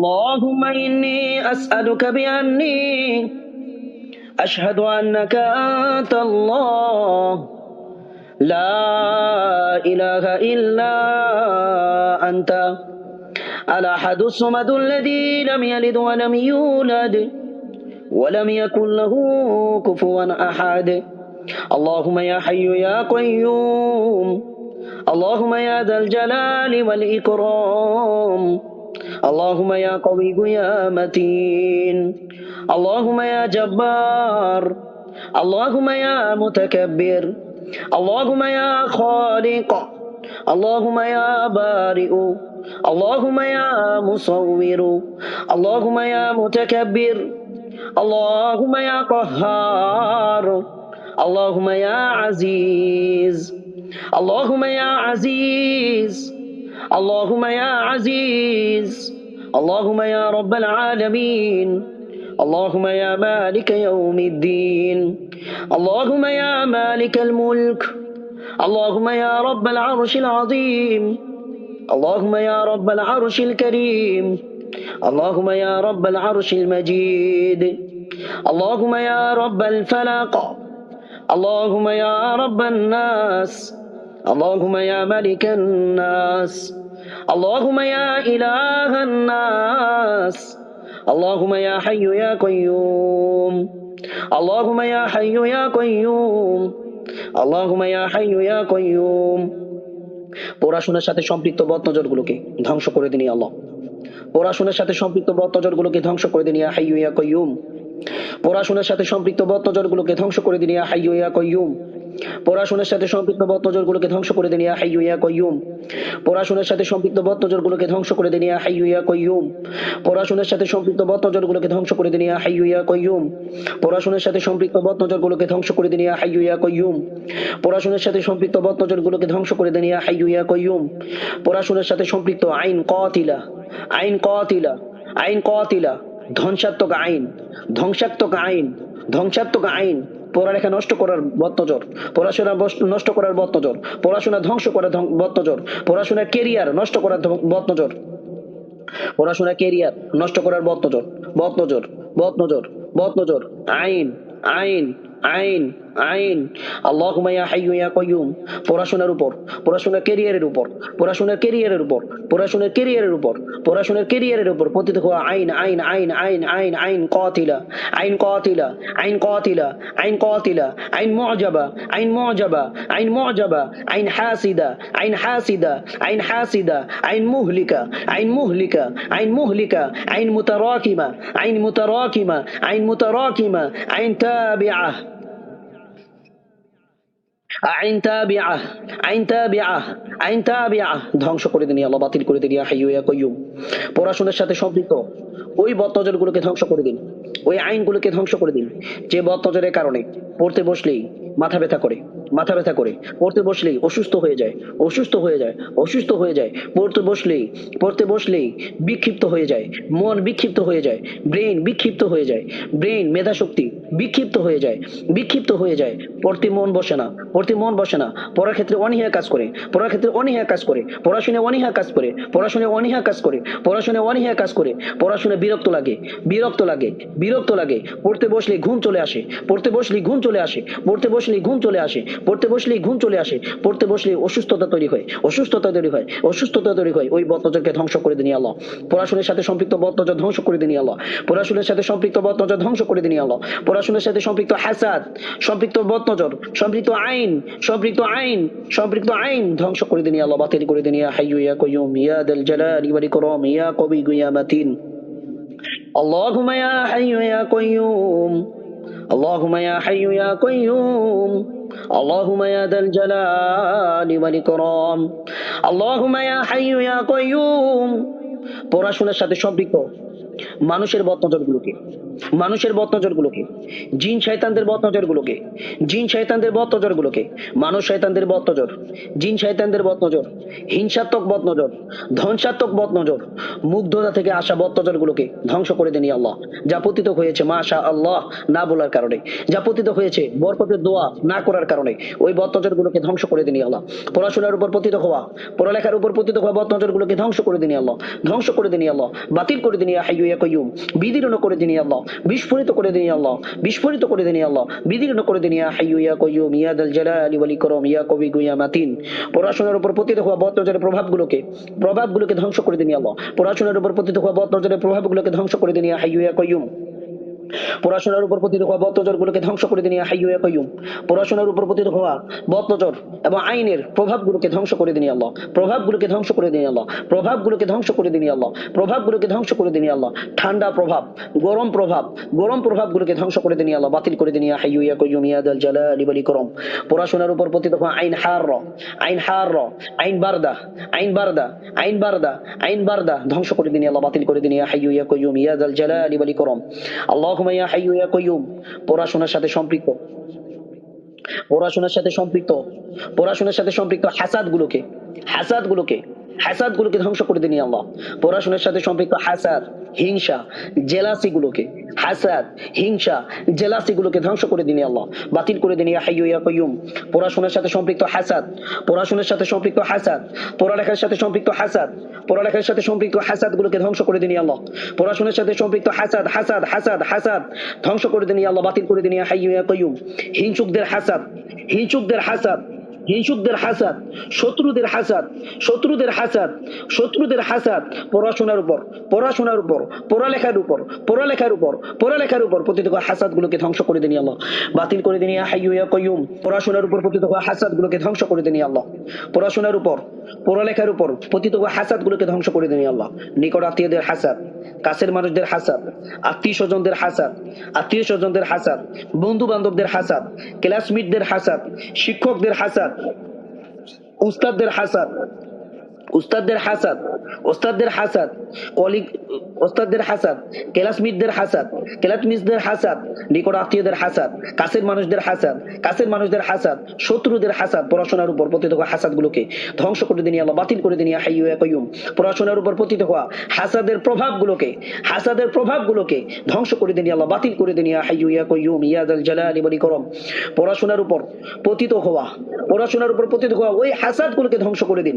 اللهم إني أسألك بأني أشهد أنك أنت الله. لا إله إلا أنت. الأحد الصمد الذي لم يلد ولم يولد ولم يكن له كفوا أحد. اللهم يا حي يا قيوم. اللهم يا ذا الجلال والإكرام. اللهم يا قوي يا متين اللهم يا جبار اللهم يا متكبر اللهم يا خالق اللهم يا بارئ اللهم يا مصور اللهم يا متكبر اللهم يا قهار اللهم يا عزيز اللهم يا عزيز اللهم يا عزيز اللهم يا رب العالمين. اللهم يا مالك يوم الدين. اللهم يا مالك الملك. اللهم يا رب العرش العظيم. اللهم يا رب العرش الكريم. اللهم يا رب العرش المجيد. اللهم يا رب الفلق. اللهم يا رب الناس. اللهم يا ملك الناس. اللهم يا إله الناس اللهم يا حي يا قيوم اللهم يا حي يا قيوم اللهم يا حي يا قيوم পড়াশোনার সাথে সম্পৃক্ত বদনজরগুলোকে ধ্বংস করে দিন ইয়া আল্লাহ পড়াশোনার সাথে সম্পৃক্ত বদনজরগুলোকে ধ্বংস করে দিন ইয়া হাইয়ু ইয়া কাইয়ুম পড়াশোনার সাথে সম্পৃক্ত বদনজরগুলোকে ধ্বংস করে দিন ইয়া হাইয়ু ইয়া কাইয়ুম পড়াশোনার সাথে সম্পৃক্ত বদনজরগুলোকে ধ্বংস করে দিন ইয়া হাইয়ু ইয়া কাইয়ুম পড়াশোনার সাথে সম্পৃক্ত বদনজরগুলোকে ধ্বংস করে দিন ইয়া হাইয়ু ইয়া কাইয়ুম পড়াশোনার সাথে সম্পৃক্ত বদনজরগুলোকে ধ্বংস করে দিন ইয়া হাইয়ু ইয়া কাইয়ুম পড়াশোনার সাথে সম্পৃক্ত বদনজরগুলোকে ধ্বংস করে দিন ইয়া হাইয়ু ইয়া কাইয়ুম পড়াশোনার সাথে সম্পৃক্ত বদনজরগুলোকে ধ্বংস করে দিন ইয়া হাইয়ু ইয়া কাইয়ুম পড়াশোনার সাথে সম্পৃক্ত আইন কাতিলা। আইন কাতিলা। আইন কাতিলা। ধ্বংসাত্মক আইন। ধ্বংসাত্মক আইন। ধ্বংসাত্মক আইন। পড়ালেখা নষ্ট করার বত্তজর পড়াশোনা নষ্ট করার বত্তজর পড়াশোনা ধ্বংস করার বত্তজর পড়াশোনার কেরিয়ার নষ্ট করার বত্তজর পড়াশোনা কেরিয়ার নষ্ট করার বত্তজর বত্তজর বত্তজর বত্তজর আইন আইন আইন আইন। আল্লাহুম্মা ইয়া হাইয়ু ইয়া কাইয়ুম পড়াশোনার উপর, পড়াশোনার কেরিয়ারের উপর, পড়াশোনার কেরিয়ারের উপর, পড়াশোনার কেরিয়ারের উপর, পড়াশোনার কেরিয়ারের উপর পতিত হওয়া আইন আইন আইন আইন আইন আইন কাতিলা আইন কাতিলা আইন কাতিলা আইন কাতিলা, আইন মুআজাবা আইন মুআজাবা আইন মুআজাবা আইন হাসিদা আইন হাসিদা আইন হাসিদা, আইন মুহলিকা আইন মুহলিকা আইন মুহলিকা, আইন মুতারাকিমা আইন মুতারাকিমা আইন মুতারাকিমা, আইন তাবিআহ। ধ্বংস করে দিন আল্লাহ, বাতিল করে দিন পড়াশোনার সাথে সম্পৃক্ত। ওই বদনজরগুলোকে ধ্বংস করে দিন। ওই আইনগুলোকে ধ্বংস করে দিন। যে বদনজরের কারণে পড়তে বসলেই মাথা ব্যথা করে। মাথা ব্যথা করে, পড়তে বসলেই অসুস্থ হয়ে যায়, অসুস্থ হয়ে যায়, অসুস্থ হয়ে যায়, পড়তে বসলেই পড়তে বসলেই বিক্ষিপ্ত হয়ে যায়, মন বিক্ষিপ্ত হয়ে যায় ব্রেন বিক্ষিপ্ত হয়ে যায় ব্রেন মেধাশক্তি বিক্ষিপ্ত হয়ে যায়, বিক্ষিপ্ত হয়ে যায়, পড়তে মন বসে না, পড়তে মন বসে না, পড়ার ক্ষেত্রে অনীহা কাজ করে, পড়ার ক্ষেত্রে অনীহা কাজ করে পড়াশোনায় অনীহা কাজ করে পড়াশোনায় অনীহা কাজ করে পড়াশোনায় অনীহা কাজ করে পড়াশোনায় বিরক্ত লাগে বিরক্ত লাগে বিরক্ত লাগে, পড়তে বসলে ঘুম চলে আসে, পড়তে বসলে ঘুম চলে আসে, পড়তে বসলে ঘুম চলে আসে পড়তে বসলেই ঘুম চলে আসে পড়তে বসলে অসুস্থতা তৈরি হয় অসুস্থতা তৈরি হয় অসুস্থতা তৈরি হয় ওই বদনজরকে ধ্বংস করে দিন আল্লাহ পড়াশোনার সাথে সম্পৃক্ত বদনজর ধ্বংস করে দিন আল্লাহ পড়াশোনার সাথে সম্পৃক্ত বদনজর ধ্বংস করে দিন আল্লাহ পড়াশোনার সাথে সম্পৃক্ত হাসাদ সম্পৃক্ত বদনজর সম্পৃক্ত আইন সম্পৃক্ত আইন সম্পৃক্ত আইন ধ্বংস করে দিন আল্লাহ বাতিল করে দিন ইয়া হাইয়ু ইয়া কাইয়ুম ইয়া দাল জালালি ওয়াল ইকরাম ইয়া কবি ইয়া মাতিন اللهم يا حي يا قيوم اللهم يا حي يا قيوم اللهم يا ذا الجلال والإكرام اللهم يا حي يا قيوم পড়াশোনার সাথে সম্পৃক্ত মানুষের বদনজরগুলোকে। মানুষের বদনজরগুলোকে। জিন শয়তানদের বদনজরগুলোকে। জিন শয়তানদের বদনজরগুলোকে। মানুষ শয়তানদের বদনজর। জিন শয়তানদের বদনজর। হিংসাত্মক বদনজর। ধ্বংসাত্মক বদনজর। মুগ্ধতা থেকে আসা বদনজরগুলোকে ধ্বংস করে দেনি আল্লাহ। যা পতিত হয়েছে মাশা আল্লাহ না বলার কারণে। যা পতিত হয়েছে, বরকতের দোয়া না করার কারণে। ওই বদনজরগুলোকে ধ্বংস করে দিনি আল্লাহ। পড়াশোনার উপর পতিত হওয়া, পড়ালেখার উপর পতিত হওয়া বদনজরগুলোকে ধ্বংস করে দিনি আল্লাহ। ধ্বংস করে দিন আল্লাহ। বাতিল করে দিন হাইয়ু বিদীর্ণ করে দিন আল্লাহ, বিস্ফোরিত করে দিন আল্লাহ, বিস্ফোরিত করে দিন আল্লাহ, বিদীর্ণ করে ইয়া হাইয়ু ইয়া কয়ুম ইয়া জালালি ইয়া কবি গুয়া মাতিন। পড়াশোনার উপর পতিত হওয়া প্রভাবগুলোকে প্রভাবগুলোকে ধ্বংস করে দিন আল্লাহ। পড়াশোনার উপর পতিত হওয়া বদ প্রভাবগুলোকে ধ্বংস করে দিন ইয়া হাইয়ু ইয়া কাইয়ুম। পড়াশোনার উপর পতিত হওয়া বদনজর গুলোকে ধ্বংস করে দিন ইয়া হাইয়ু ইয়া পড়াশোনার উপর পতিত হওয়া বদনজর এবং আইনের প্রভাবগুলোকে ধ্বংস করে দিন ইয়া আল্লাহ। প্রভাবগুলোকে ধ্বংস করে দিন ইয়া আল্লাহ। প্রভাবগুলোকে ধ্বংস করে দিন ইয়া আল্লাহ। প্রভাবগুলোকে ধ্বংস করে দিনিয়া আল্লাহ। ঠান্ডা প্রভাব, গরম প্রভাব, গরম প্রভাবগুলোকে ধ্বংস করে দিনিয়া আল্লাহ। বাতিল করে দিন ইয়া হাইয়ু ইয়া কাইয়ুম, ইয়া দাল জালালি ওয়াল ইকরাম। পড়াশোনার উপর পতিত হওয়া আইন হার আইন হার আইন বারদা আইন বারদা আইন বারদা আইন বারদা ধ্বংস করে দিন ইয়া আল্লাহ। বাতিল করে দিন ইয়া হাইয়ু ইয়া কাইয়ুম, ইয়া দাল জালালি ওয়াল ইকরাম। আল্লাহুম্মা ইয়া হাইয়ু ইয়া পড়াশোনার সাথে সম্পৃক্ত। পড়াশোনার সাথে সম্পৃক্ত। পড়াশোনার সাথে সম্পৃক্ত হাসাদ গুলোকে হাসাদ গুলোকে হাসাদ গুলোকে ধ্বংস করে দিন আল্লাহ। পড়াশোনার সাথে সম্পৃক্ত হাসাদ, হিংসা জেলাসি গুলোকে হাসাদ, হিংসা জেলাসি গুলোকে ধ্বংস করে দিন আল্লাহ। বাতিল করে দিন ইয়া পড়াশোনার সাথে সম্পৃক্ত হাসাদ, পড়াশোনার সাথে সম্পৃক্ত হাসাদ, পড়ালেখার সাথে সম্পৃক্ত হাসাদ, পড়ালেখার সাথে সম্পৃক্ত হাসাদ গুলোকে ধ্বংস করে দিন আল্লাহ। পড়াশোনার সাথে সম্পৃক্ত হাসাদ হাসাদ হাসাদ হাসাদ, ধ্বংস করে দিন আল্লাহ। বাতিল করে দিন ইয়া হাইয়ু ইয়া হিংসুকদের হাসাদ হিংসুকদের হাসাদ হিংসুকদের হাসাদ, শত্রুদের হাসাদ শত্রুদের হাসাদ শত্রুদের হাসাদ, পড়াশোনার উপর পড়াশোনার উপর, পড়ালেখার উপর পড়ালেখার উপর পড়ালেখার উপর হওয়া হাসাদ গুলোকে ধ্বংস করে দিন আল্লাহ। বাতিল করে দিন ইয়া হাইয়ু ইয়া পড়াশোনার উপর পতিত হওয়া হাসাদ গুলোকে ধ্বংস করে দিন আল্লাহ। পড়াশোনার উপর, পড়ালেখার উপর হওয়া হাসাদ গুলোকে ধ্বংস করে দিন আল্লাহ। নিকট আত্মীয়দের হাসাদ, কাছের মানুষদের হাসাদ, আত্মীয় স্বজনদের হাসাদ, আত্মীয় স্বজনদের হাসাদ বন্ধু বান্ধবদের হাসাদ ক্লাসমেটদের হাসাদ, শিক্ষকদের হাসাদ أستاذ الحسن. উস্তাদদের হাসাদ ওস্তাদদের হাসাদ, কলিগ ওস্তাদদের হাসাদ, ক্লাসমেটদের হাসাদ ক্লাসমেটদের হাসাদ, নিকট আত্মীয়দের হাসাদ, কাছের মানুষদের হাসাদ, কাছের মানুষদের হাসাদ, শত্রুদের হাসাদ, পড়াশোনার উপর পতিত হওয়া হাসাদ গুলোকে ধ্বংস করে দিন আল্লাহ, বাতিল করে দিন ইয়া হাইয়ু ইয়া কাইয়ুম পড়াশোনার উপর পতিত হওয়া হাসাদের প্রভাবগুলোকে হাসাদের প্রভাবগুলোকে ধ্বংস করে দিন আল্লাহ, বাতিল করে দিন ইয়া হাইয়ু ইয়া কাইয়ুম ইয়া দাল জালালি ওয়াল ইকরাম, পড়াশোনার উপর পতিত হওয়া, পড়াশোনার উপর পতিত হওয়া ওই হাসাদ গুলোকে ধ্বংস করে দিন,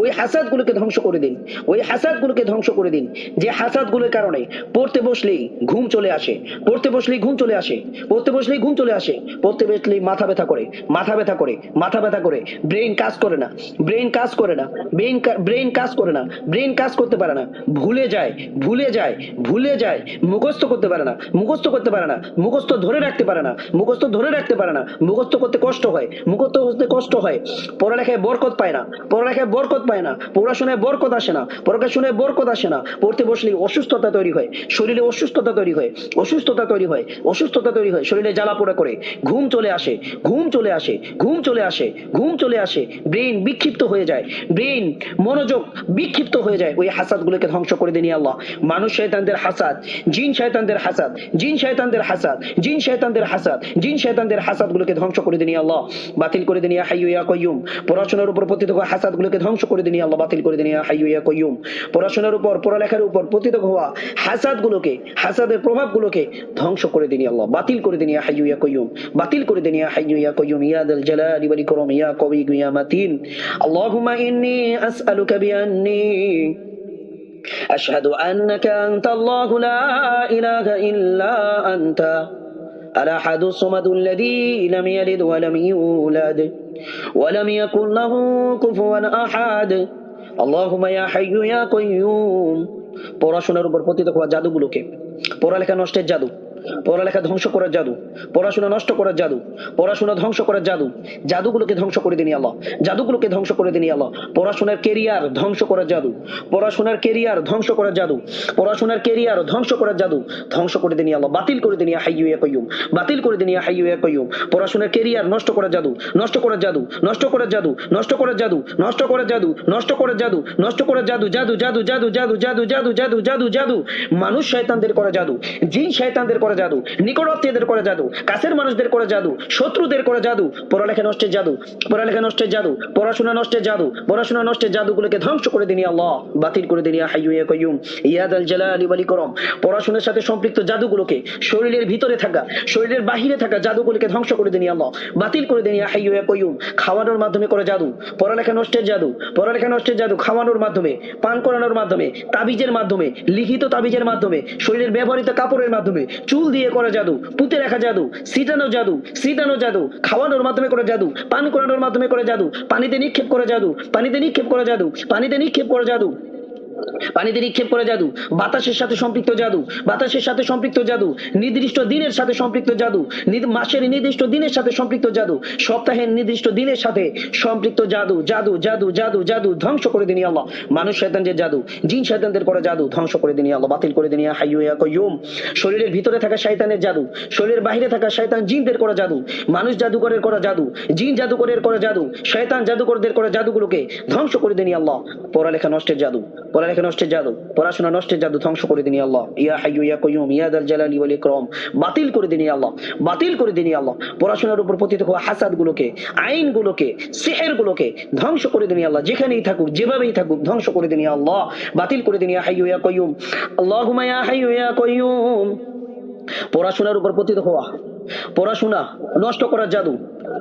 ওই হাসাদ গুলোকে ধ্বংস করে দিন। ওই হাসাদ গুলোকে ধ্বংস করে দিন। যে হাসাদগুলোর কারণে পড়তে বসলেই ঘুম চলে আসে, পড়তে বসলেই ঘুম চলে আসে, পড়তে বসলেই ঘুম চলে আসে, পড়তে বসলেই মাথা ব্যথা করে, মাথা ব্যথা করে, মাথা ব্যথা করে ব্রেন কাজ করে না ব্রেন কাজ করে না ব্রেন ব্রেন কাজ করে না ব্রেন কাজ করতে পারে না, ভুলে যায় ভুলে যায় ভুলে যায়, মুখস্থ করতে পারে না, মুখস্থ করতে পারে না, মুখস্থ ধরে রাখতে পারে না, মুখস্থ ধরে রাখতে পারে না, মুখস্থ করতে কষ্ট হয়, মুখস্থ করতে কষ্ট হয়, পড়ালেখায় বরকত পায় না, পড়ালেখায় বরকত পায় না পড়াশোনায় বরকত আসে না পড়াশোনায় বরকত আসে না। পড়তে বসলেই অসুস্থতা তৈরি হয়, শরীরে অসুস্থতা তৈরি হয়, অসুস্থতা তৈরি হয়, অসুস্থতা তৈরি হয়, শরীরে জ্বালা পোড়া করে, ঘুম চলে আসে, ঘুম চলে আসে, ঘুম চলে আসে, ঘুম চলে আসে ব্রেন বিক্ষিপ্ত হয়ে যায় ব্রেন মনোযোগ বিক্ষিপ্ত হয়ে যায়, ওই হাসাদ গুলোকে ধ্বংস করে দিনি আল্লাহ। মানুষ শয়তানদের হাসাদ, জিন শয়তানদের হাসাদ, জিন শয়তানদের হাসাদ, জিন শয়তানদের হাসাদ, জিন শয়তানদের হাসাদ গুলোকে ধ্বংস করে দিনি আল্লাহ। বাতিল করে দিনি হাইয়ু ইয়া কাইয়ুম। পড়াশোনার উপর পতিত হওয়া হাসাদ গুলোকে ধ্বংস করে দিনি আল্লাহ। বাতিল করে দিনি হাইয়ু ইয়া কাইয়ুম পড়াশোনার উপর পড়ালেখার উপর পতিত হওয়া হাসাদ গুলোকে হাসাদের প্রভাব গুলোকে ধ্বংস করে দিনি আল্লাহ বাতিল করে দিনি হাইয়ু ইয়া কাইয়ুম বাতিল করে দিনি হাইয়ু ইয়া কাইয়ুম ইয়া দাল জালালি ওয়াল ইকরাম ইয়া কবি ইয়া মাতিন আল্লাহুম্মা ইন্নী আসআলুকা বিআন্নী أشهد أنك أنت الله لا إله إلا أنت الأحد الصمد الذي لم يلد ولم يولد ولم يكن له كفوا أحد পড়াশোনার উপর পতিত হওয়া জাদুগুলোকে। পড়ালেখা নষ্টের জাদু। পড়ালেখা ধ্বংস করার জাদু পড়াশোনা নষ্ট করার জাদু পড়াশোনা ধ্বংস করার জাদু জাদুগুলোকে ধ্বংস করে দিনি আল্লাহ জাদুগুলোকে ধ্বংস করে দিনি আল্লাহ পড়াশোনার কেরিয়ার ধ্বংস করার জাদু পড়াশোনার কেরিয়ার ধ্বংস করার জাদু পড়াশোনার কেরিয়ার ধ্বংস করার জাদু ধ্বংস করে দিনি আল্লাহ বাতিল করে দিনি হাইয়ু ইয়া কাইয়ুম বাতিল করে দিনি হাইয়ু ইয়া কাইয়ুম পড়াশোনার কেরিয়ার নষ্ট করার জাদু নষ্ট করার জাদু নষ্ট করার জাদু নষ্ট করার জাদু নষ্ট করার জাদু নষ্ট করার জাদু নষ্ট করার জাদু জাদু জাদু জাদু জাদু জাদু জাদু জাদু জাদু জাদু মানুষ শয়তানদের করা জাদু জিন শয়তানদের করা করে জাদু নিকটাত্মীয়দের করে জাদু, কাছের মানুষদের করে জাদু, শত্রুদের করে জাদু, পড়ালেখা নষ্টের জাদু, পড়ালেখা নষ্টের জাদু, পড়াশোনা নষ্টের জাদু, পড়াশোনা নষ্টের জাদুগুলোকে ধ্বংস করে দিনি আল্লাহ, বাতিল করে দিনি হাইয়ু ইয়া কাইয়ুম ইয়াদ আল জালালি ওয়াল ইকরাম। পড়াশোনার সাথে সম্পৃক্ত জাদুগুলোকে শরীরের ভিতরে থাকা, শরীরের বাহিরে থাকা জাদুগুলোকে ধ্বংস করে দিনি আল্লাহ, বাতিল করে দিনি হাইয়ু ইয়া কাইয়ুম খাওয়ানোর মাধ্যমে করে জাদু, পড়ালেখা নষ্টের জাদু, পড়ালেখা নষ্টের জাদু খাওয়ানোর মাধ্যমে, পান করানোর মাধ্যমে, তাবিজের মাধ্যমে, লিখিত তাবিজের মাধ্যমে, শরীরের ব্যবহৃত কাপড়ের মাধ্যমে, চুল দিয়ে করা জাদু, পুঁতে রাখা জাদু সিটানো জাদু সিটানো জাদু, খাওয়ানোর মাধ্যমে করা জাদু, পান করানোর মাধ্যমে করা জাদু, পানিতে নিক্ষেপ করা জাদু, পানিতে নিক্ষেপ করা জাদু, পানিতে নিক্ষেপ করা জাদু। পানিতে নিক্ষেপ করে জাদু, বাতাসের সাথে সম্পৃক্ত জাদু, বাতাসের সাথে সম্পৃক্ত জাদু, নির্দিষ্ট দিনের সাথে সম্পৃক্ত জাদু মাসের নির্দিষ্ট দিনের সাথে সম্পৃক্ত জাদু, সপ্তাহের নির্দিষ্ট দিনের সাথে সম্পৃক্ত জাদু জাদু জাদু জাদু জাদু, ধ্বংস করে দিনি আল্লাহ। মানুষ শয়তানদের জাদু, জিন শয়তানদের করে জাদু, ধ্বংস করে দিনি আল্লাহ, বাতিল করে দিনি। হাইয়ু ইয়া কাইয়ুম শরীরের ভিতরে থাকা শয়তানের জাদু, শরীরের বাইরে থাকা শয়তান জিনদের করে জাদু, মানুষ জাদুকরের করে জাদু, জিন জাদুকরের করে জাদু, শয়তান জাদুকরদের করে জাদুগুলোকে ধ্বংস করে দিনি আল্লাহ। পড়ালেখা নষ্টের জাদু পড়ালেখা নষ্টের জাদু? পড়াশোনা নষ্টের জাদু ধ্বংস করে দিনি আল্লাহ। ইয়া হাইয়ু, ইয়া কাইয়ুম, ইয়া দাল জালালি ওয়াল ইকরাম। বাতিল করে দিনি আল্লাহ। বাতিল করে দিনি আল্লাহ। পড়াশোনার উপর পতিত হওয়া হাসাদ গুলোকে আইন গুলোকে সেহের গুলোকে ধ্বংস করে দিনি আল্লাহ। যেখানেই থাকুক, যেভাবেই থাকুক, ধ্বংস করে দিনি আল্লাহ। বাতিল করে দিনি ইয়া হাইয়ু, ইয়া কাইয়ুম। আল্লাহুম্মা ইয়া হাইয়ু, ইয়া কাইয়ুম। পড়াশোনার উপর পতিত হওয়া। পড়াশোনা নষ্ট করার জাদু,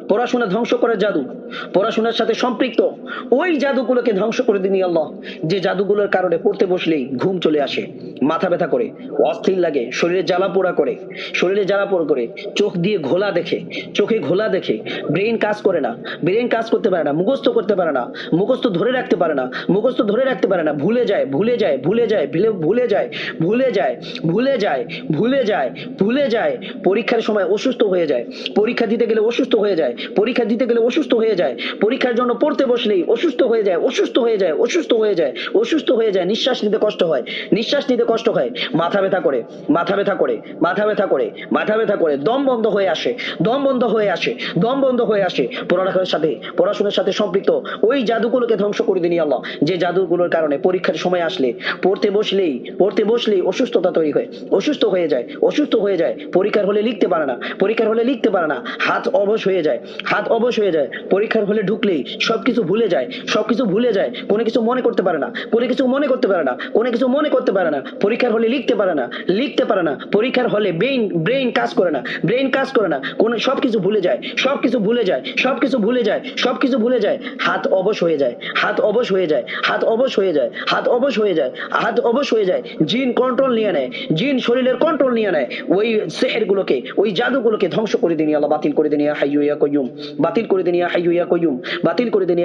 পড়াশোনা ধ্বংস করার জাদু, পড়াশোনার সাথে সম্পৃক্ত ওই জাদুগুলোকে ধ্বংস করে দিনি আল্লাহ। যে জাদুগুলোর কারণে পড়তে বসলেই ঘুম চলে আসে, মাথা ব্যথা করে, অস্থির লাগে, শরীরে জ্বালা পোড়া করে, শরীরে জ্বালা পোড়া করে, চোখ দিয়ে ঘোলা দেখে, চোখে ঘোলা দেখে ব্রেন কাজ করে না ব্রেন কাজ করতে পারে না, মুখস্থ করতে পারে না, মুখস্থ ধরে রাখতে পারে না, মুখস্থ ধরে রাখতে পারে না, ভুলে যায় ভুলে যায় ভুলে যায়, ভুলে- ভুলে যায় ভুলে যায় ভুলে যায় ভুলে যায় ভুলে যায়, পরীক্ষার সময় অসুস্থ হয়ে যায়। পরীক্ষা দিতে গেলে অসুস্থ হয়ে যায়। পরীক্ষা দিতে গেলে অসুস্থ হয়ে যায়। পরীক্ষার জন্য পড়তে বসলেই অসুস্থ হয়ে যায়, অসুস্থ হয়ে যায়, অসুস্থ হয়ে যায়, অসুস্থ হয়ে যায়, নিঃশ্বাস নিতে কষ্ট হয়, নিঃশ্বাস নিতে কষ্ট হয়, মাথা ব্যথা করে, মাথা ব্যথা করে, মাথা ব্যথা করে, মাথা ব্যথা করে, দম বন্ধ হয়ে আসে, দম বন্ধ হয়ে আসে, দম বন্ধ হয়ে আসে, পড়ালেখার সাথে, পড়াশোনার সাথে সম্পৃক্ত ওই জাদুগুলোকে ধ্বংস করে দিনি আল্লাহ। যে জাদুগুলোর কারণে পরীক্ষার সময় আসলে পড়তে বসলেই পড়তে বসলেই অসুস্থতা তৈরি হয়, অসুস্থ হয়ে যায়, অসুস্থ হয়ে যায়, পরীক্ষার হলে লিখতে পারে না পরীক্ষার হলে লিখতে পারে না। হাত অবশ হয়ে যায়। হাত অবশ হয়ে যায়। পরীক্ষার হলে ঢুকলেই সবকিছু ভুলে যায়। সবকিছু ভুলে যায়। কোনো কিছু মনে করতে পারে না। কোনো কিছু মনে করতে পারে না। কোনো কিছু মনে করতে পারে না। পরীক্ষার হলে লিখতে পারে না। লিখতে পারে না। পরীক্ষার হলে ব্রেইন ব্রেইন কাজ করে না। ব্রেইন কাজ করে না। কোনো, সবকিছু ভুলে যায়। সবকিছু ভুলে যায়। সবকিছু ভুলে যায়। সবকিছু ভুলে যায়। হাত অবশ হয়ে যায়। হাত অবশ হয়ে যায়। হাত অবশ হয়ে যায়। হাত অবশ হয়ে যায়। হাত অবশ হয়ে যায়। জিন কন্ট্রোল নিয়ে নেয়। জিন শরীরের কন্ট্রোল নিয়ে নেয়। ওই সেহের গুলোকে ওই জাদুগুলোকে ধ্বংস করে দিন আল্লাহ। বাতিল করে দিন ইয়া কয়ুম বাতিল করে দিন ইয়া কয়ুম বাতিল করে দিন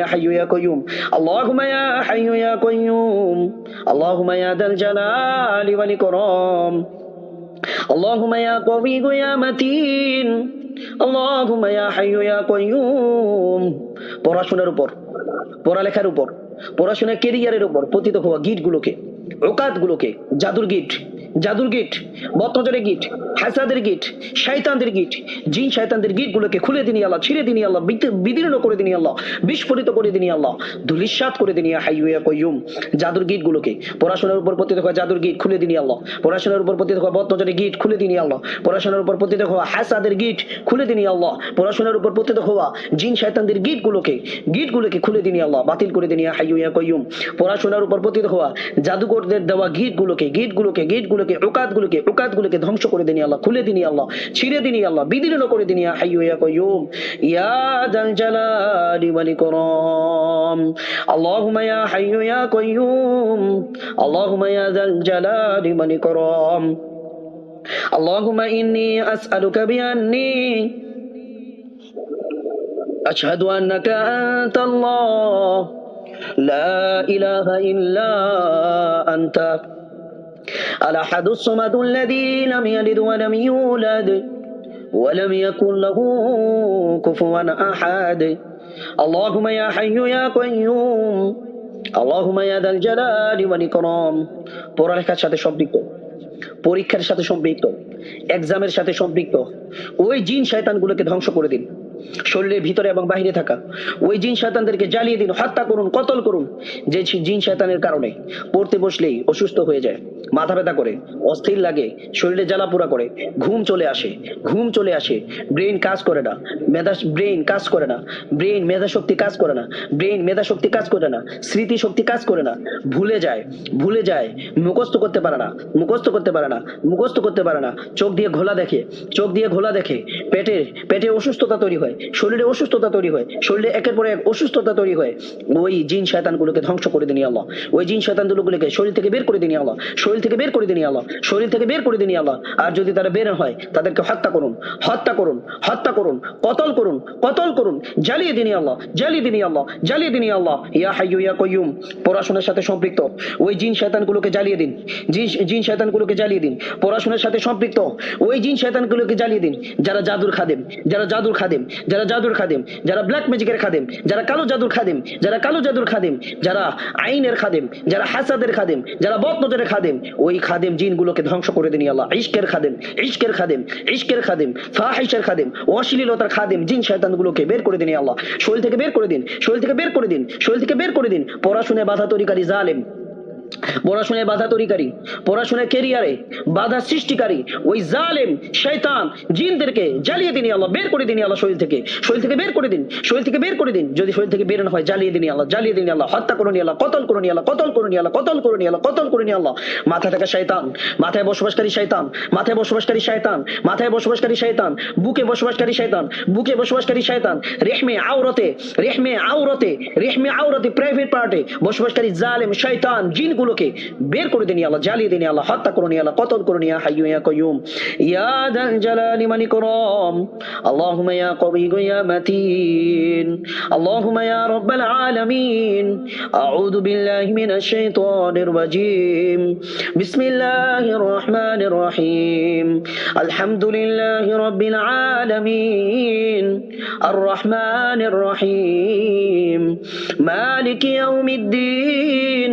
কয়ুম কয়ুম দাল মাতিন। কয়ুম পড়াশোনার উপর, পড়ালেখার উপর পড়াশোনা কেরিয়ারের উপর পতিত হওয়া গিটগুলোকে, ওকাতগুলোকে, জাদুর গিট। জাদুর গিট বত্তজরের গিট, হাসাদের গিট, শয়তানদের গিট, জিন শয়তানদের গিট গুলোকে খুলে দিনি আল্লাহ, ছিঁড়ে দিনি আল্লাহ বিদীর্ণ করে দিনি আল্লাহ, বিস্ফোরিত করে দিনি আল্লাহ ধুলিস্বাত করে দিনি হাইয়া কয়ুম জাদুর গিট গুলোকে পড়াশোনার উপর পতিত হওয়া জাদুর গিট খুলে দিনি আল্লাহ, পড়াশোনার উপর পতিত হওয়া বত্তজরের গিট খুলে দিনি আল্লাহ, পড়াশোনার উপর পতিত হওয়া হাসাদের গিট খুলে দিনি আল্লাহ, পড়াশোনার উপর পতিত হওয়া জিন শয়তানদের গিট গুলোকে গুলোকে খুলে দিনি আল্লাহ, বাতিল করে দিনি হাইয়া কয়ুম পড়াশোনার উপর পতিত হওয়া জাদুকরদের দেওয়া গিট গুলোকে গিট গুলোকে গিট গুলোকে ওকাত গুলোকে ওকাত গুলোকে ধ্বংস করে দিনি আল্লাহ খুলে দিনি আল্লাহ ছিঁড়ে দিনি আল্লাহ বিদীর্ণ করে দিনি হাইয়া কয়ুম ইয়া দাল জালালি ওয়াল ইকরাম اللهم يا حي يا قيوم اللهم يا ذا الجلال والإكرام اللهم إني أسألك بأني أشهد أنك أنت الله لا إله إلا أنت الأحد الصمد الذي لم يلد ولم يولد ولم يكن له كفوا أحد اللهم يا حي يا قيوم اللهم يا ذا الجلال والإكرام পড়ালেখার সাথে সম্পৃক্ত পরীক্ষার সাথে সম্পৃক্ত এক্সামের সাথে সম্পৃক্ত ওই জিন শয়তানগুলোকে ধ্বংস করে দিন শরীরের ভিতরে এবং বাহিরে থাকা। ওই জিন শয়তানদেরকে জ্বালিয়ে দিন, হত্যা করুন, কতল করুন। যে জিন শয়তানের কারণে পড়তে বসলেই অসুস্থ হয়ে যায়, মাথা ব্যথা করে, অস্থির লাগে, শরীরে জ্বালা পোড়া করে, ঘুম চলে আসে, ঘুম চলে আসে। ব্রেন কাজ করে না, মেধা ব্রেন কাজ করে না ব্রেন মেধা শক্তি কাজ করে না ব্রেন মেধা শক্তি কাজ করে না স্মৃতি শক্তি কাজ করে না। ভুলে যায় ভুলে যায়, মুখস্থ করতে পারে না, মুখস্থ করতে পারে না, মুখস্থ করতে পারে না। চোখ দিয়ে ঘোলা দেখে, চোখ দিয়ে ঘোলা দেখে পেটে পেটে অসুস্থতা তৈরি হয় শরীরে অসুস্থতা তৈরি হয়। শরীরে একের পর এক অসুস্থতা তৈরি হয়। ওই জিন শয়তানগুলোকে ধ্বংস করে দিনি আল্লাহ। ওই জিন শয়তানগুলোকে শরীর থেকে বের করে দিনি আল্লাহ। শরীর থেকে বের করে দিনি আল্লাহ। শরীর থেকে বের করে দিনি আল্লাহ। আর যদি তারা বের হয়, তাদেরকে হত্যা করুন। হত্যা করুন। হত্যা করুন। কতল করুন। কতল করুন। জ্বালিয়ে দিনি আল্লাহ। জ্বালিয়ে দিনি আল্লাহ। জ্বালিয়ে দিনি আল্লাহ। ইয়া হাইয়ু ইয়া কয়ুম পড়াশোনার সাথে সম্পৃক্ত। ওই জিন শয়তানগুলোকে জ্বালিয়ে দিন। জিন জিন শয়তানগুলোকে জ্বালিয়ে দিন। পড়াশোনার সাথে সম্পৃক্ত। ওই জিন শয়তানগুলোকে জ্বালিয়ে দিন। যারা জাদুর খাদেম, যারা জাদুর খাদেম যারা জাদুর খাদেম, যারা ব্ল্যাক ম্যাজিকের খাদেম, যারা কালো জাদুর খাদেম, যারা কালো জাদুর খাদেম, যারা আইনের খাদেম, যারা হাসাদের খাদেম, যারা বদনজরের খাদেম, ওই খাদেম জিনগুলোকে ধ্বংস করে দিন আল্লাহ। ইশকের খাদেম ইশকের খাদেম ইশকের খাদেম, ফাহিশের খাদেম, অশ্লীলতার খাদেম জিন শয়তানগুলোকে বের করে দিন আল্লাহ। শরীর থেকে বের করে দিন শরীর থেকে বের করে দিন শরীর থেকে বের করে দিন। পড়াশোনায় বাধা তরিকারী জালেম পড়াশোনায় বাধা তৈরিকারী পড়াশোনায় কেরিয়ারে বাধা সৃষ্টিকারী ওই জালেম, শয়তান, জিনদেরকে জ্বালিয়ে দিনি আল্লাহ, বের করে দিনি আল্লাহ শরীর থেকে। শরীর থেকে বের করে দিন, শরীর থেকে বের করে দিন। যদি শরীর থেকে বের না হয়, জ্বালিয়ে দিনি আল্লাহ, জ্বালিয়ে দিনি আল্লাহ। হত্যা করে নিয়ে আল্লাহ, কতল করে নিয়ে আল্লাহ, কতল করে নিয়ে আল্লাহ, কতল করে নিয়ে আল্লাহ, কতল করে নিয়ে আল্লাহ। মাথা থাকা শয়তান, মাথায় বসবাসকারী শয়তান, মাথায় বসবাসকারী শয়তান, মাথায় বসবাসকারী শয়তান, বুকে বসবাসকারী শয়তান, বুকে বসবাসকারী শয়তান, রেহমে আওরতে রেহমে আওরতে রেহমে আওরতে প্রাইভেট পার্টে বসবাসকারী জালেম, শয়তান গুলোকে বের করে দেনি আল্লাহ জ্বালিয়ে দেনি আল্লাহ হত্যা করুন আল্লাহ কতল করুন ইয়া হাইয়ু ইয়া কাইয়ুম ইয়া দাল জালালি মানি করম আল্লাহুম্মা ইয়া কবিগু ইয়া মাতিন আল্লাহুম্মা ইয়া রাব্বাল আলামিন আউযু বিল্লাহি মিনাশ শাইতানির রাজিম বিসমিল্লাহির রহমানির রহিম আলহামদুলিল্লাহি রাব্বিল আলামিন আর রহমানির রহিম মালিক ইয়াউমিদ্দিন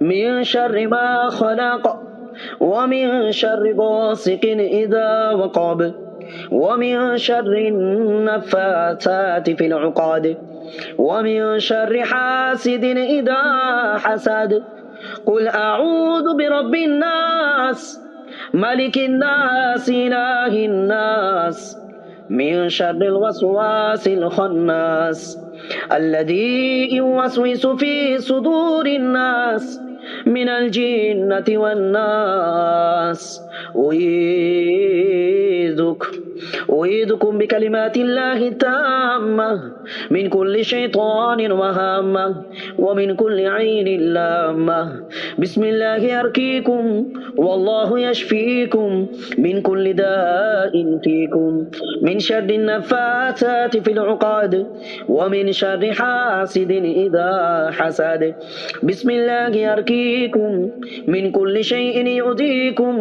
من شر ما خلق ومن شر غاسق إذا وقب ومن شر النفاثات في العقاد ومن شر حاسد إذا حسد. قل أعوذ برب الناس ملك الناس إله الناس. من شر الوسواس الخناس الذي يوسوس في صدور الناس. من الجنة والناس. أعيذك. أعيذكم بكلمات الله التامة. من كل شيطان وهامة. ومن كل عين لامة. بسم الله أركيكم والله يشفيكم. من كل داء فيكم. من شر النفاثات في العقاد ومن شر حاسد إذا حسد. بسم الله أركيكم من كل شيء يؤذيكم.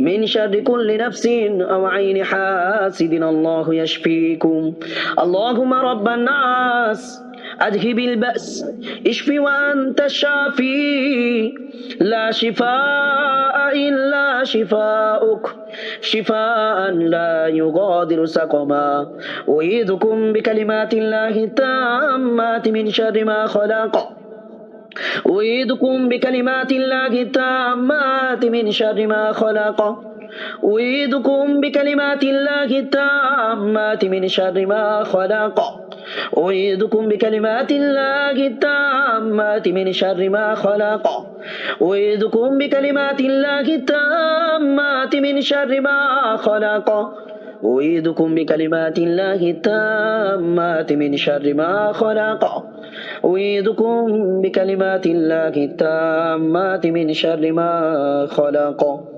من شر كل نفس أو عين حاسد الله يشفيكم. اللهم رب الناس أذهب البأس. اشف وأنت الشافي. لا شفاء إلا شفاؤك. شفاء لا يغادر سقما. أعيذكم بكلمات الله التامات من شر ما خلق. أعيذكم بكلمات الله التامات من شر ما خلق. أعيذكم بكلمات الله التامات من شر ما خلق. أعيذكم بكلمات الله التامات من شر ما خلق. أعيذكم بكلمات الله التامات من شر ما خلق. أعيذكم بكلمات الله التامات من شر ما خلق. أعيذكم بكلمات الله التامات من شر ما خلق.